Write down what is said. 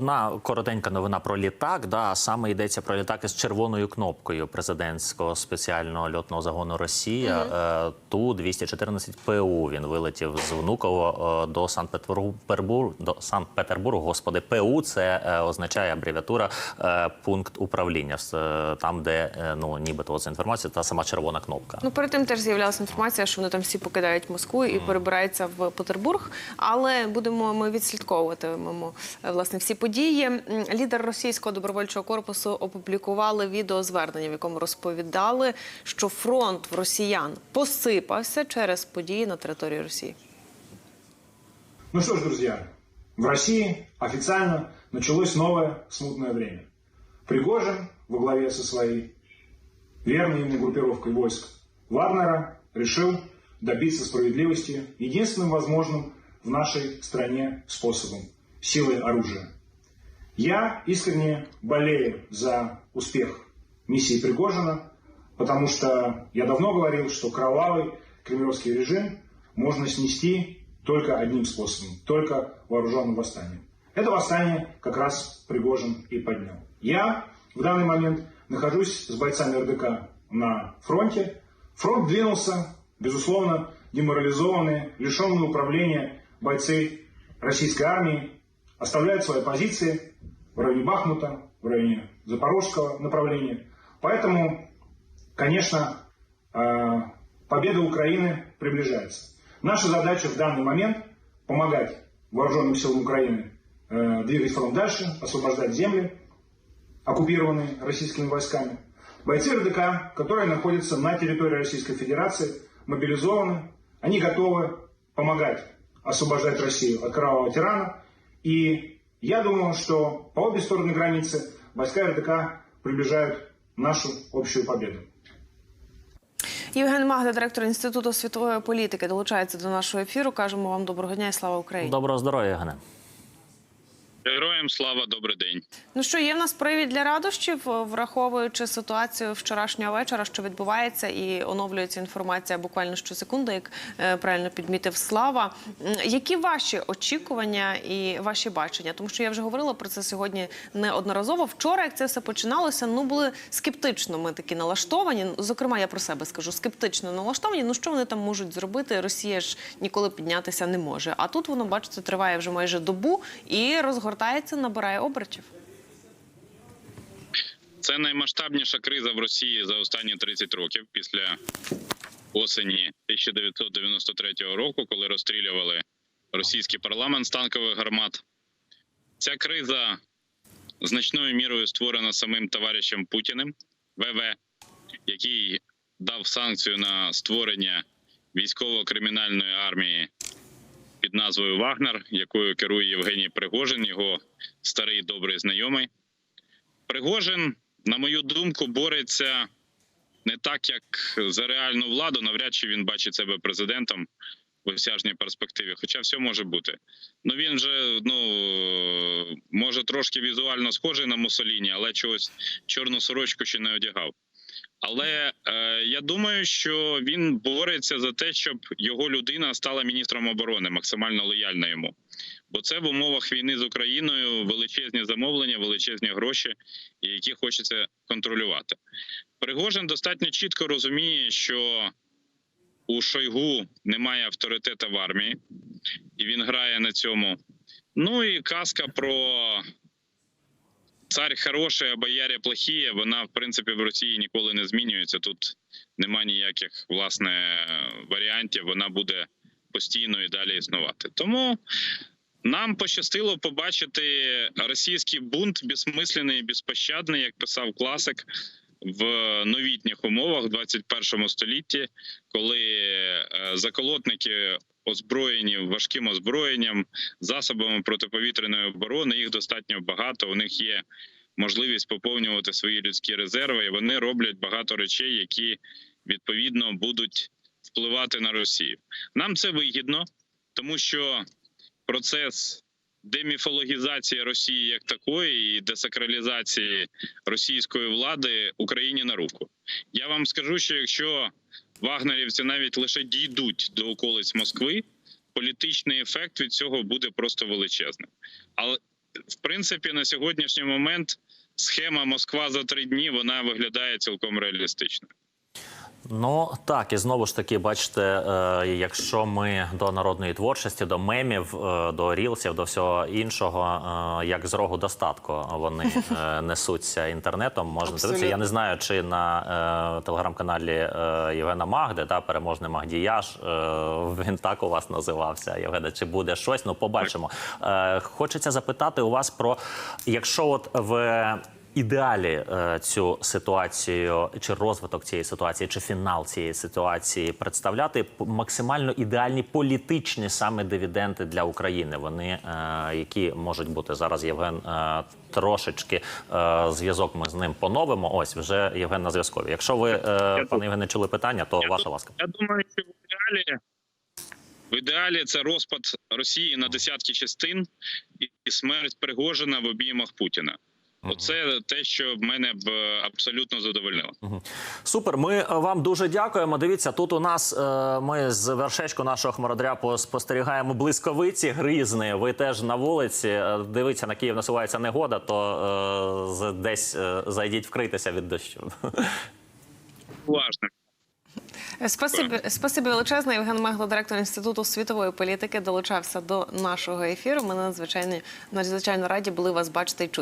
одна коротенька новина про літак. Да, саме йдеться про літак із червоною кнопкою президентського спеціального льотного загону Росія. Е, Ту 214 ПУ. Він вилетів з Внуково е, до Санкт-Петербургу. До Санкт-Петербургу. Господи, ПУ це е, означає абревіатура пункт управління. Там, де ну нібито ця інформація, та сама червона кнопка. Ну перед тим теж з'являлася інформація, що вони там всі покидають Москву і перебираються в Петербург. Але будемо ми відслідковуватимемо е, власне всі події. М, Лідер російського добровольчого корпусу опублікували відеозвернення, в якому розповідали, що фронт в росіян посипався через події на території Росії. Ну что ж, друзья, в России официально началось новое смутное время. Пригожин во главе со своей верной ему группировкой войск Вагнера решил добиться справедливости единственным возможным в нашей стране способом – силой оружия. Я искренне болею за успех миссии Пригожина, потому что я давно говорил, что кровавый кремлевский режим можно снести только одним способом, только вооруженным восстанием. Это восстание как раз Пригожин и поднял. Я в данный момент нахожусь с бойцами РДК на фронте. Фронт двинулся, безусловно, деморализованные, лишенные управления бойцы российской армии оставляют свои позиции в районе Бахмута, в районе Запорожского направления. Поэтому, конечно, э, победа Украины приближается. Наша задача в данный момент помогать вооруженным силам Украины э, двигать фронт дальше, освобождать земли, оккупированные российскими войсками. Бойцы РДК, которые находятся на территории Российской Федерации, мобилизованы, они готовы помогать освобождать Россию от кровавого тирана. И я думаю, что по обе стороны границы войска РДК приближают нашу общую победу. Євген Магда, директор інституту світової політики, долучається до нашого ефіру. Кажемо вам доброго дня і слава Україні. Доброго здоров'я, Євгене. Героям слава, добрий день. Ну що є в нас привід для радощів, враховуючи ситуацію вчорашнього вечора, що відбувається, і оновлюється інформація буквально щосекунди, як е, правильно підмітив Слава. Які ваші очікування і ваші бачення? Тому що я вже говорила про це сьогодні неодноразово. Вчора, як це все починалося, ну були скептично. Ми такі налаштовані. Зокрема, я про себе скажу скептично налаштовані. Ну що вони там можуть зробити? Росія ж ніколи піднятися не може. А тут воно бачите, триває вже майже добу і розгортається, набирає обертів. Це наймасштабніша криза в Росії за останні 30 років після осені 1993 року, коли розстрілювали російський парламент з танкових гармат. Ця криза значною мірою створена самим товаришем Путіним ВВ, який дав санкцію на створення військово-кримінальної армії під назвою Вагнер, якою керує Євгеній Пригожин, його старий добрий знайомий. Пригожин, на мою думку, бореться не так, як за реальну владу. Навряд чи він бачить себе президентом в осяжній перспективі. Хоча все може бути. Ну він же ну може трошки візуально схожий на Муссоліні, але чогось чорну сорочку ще не одягав. Але е, я думаю, що він бореться за те, щоб його людина стала міністром оборони, максимально лояльна йому. Бо це в умовах війни з Україною величезні замовлення, величезні гроші, які хочеться контролювати. Пригожин достатньо чітко розуміє, що у Шойгу немає авторитету в армії, і він грає на цьому. Ну і казка про цар хороший, а бояря плохі, вона в принципі в Росії ніколи не змінюється. Тут нема ніяких власне варіантів. Вона буде постійно і далі існувати. Тому нам пощастило побачити російський бунт безсмислений і безпощадний, як писав класик. В новітніх умовах в 21 столітті, коли е, заколотники озброєні важким озброєнням, засобами протиповітряної оборони, їх достатньо багато. У них є можливість поповнювати свої людські резерви, і вони роблять багато речей, які відповідно будуть впливати на Росію. Нам це вигідно, тому що процес деміфологізації Росії як такої і десакралізації російської влади Україні на руку. Я вам скажу, що якщо вагнерівці навіть лише дійдуть до околиць Москви, політичний ефект від цього буде просто величезним. Але в принципі, на сьогоднішній момент схема Москва за три дні вона виглядає цілком реалістично. Ну так, і знову ж таки, бачите, е, якщо ми до народної творчості, до мемів, е, до рілсів, до всього іншого, е, як з рогу достатку вони несуться інтернетом, можна дивитися. Я не знаю, чи на телеграм-каналі Євгена Магди, та переможний Магдіяж, він так у вас називався. Євгене, чи буде щось? Ну, побачимо. Хочеться запитати у вас про якщо от в ідеалі е, цю ситуацію, чи розвиток цієї ситуації, чи фінал цієї ситуації представляти максимально ідеальні політичні саме дивіденди для України. Вони е, які можуть бути зараз. Євген е, трошечки зв'язок. Ми з ним поновимо. Ось вже Євген на зв'язкові. Якщо ви, пане Євгене, чули питання, то ваша ласка. Я думаю, що в ідеалі, в ідеалі це розпад Росії на десятки частин і смерть Пригожина в обіймах Путіна. Оце те, що мене б е, абсолютно задовольнило. Супер. Ми е, вам дуже дякуємо. Дивіться, тут у нас е, ми з вершечку нашого хмародряпу спостерігаємо блисковиці грізни. Ви теж на вулиці. Дивіться, на Київ насувається негода, то десь зайдіть вкритися від дощу. Уважно. Спасибі, спасибі величезне. Євген Мегло, директор інституту світової політики, долучався до нашого ефіру. Ми надзвичайно надзвичайно раді були вас бачити і чути.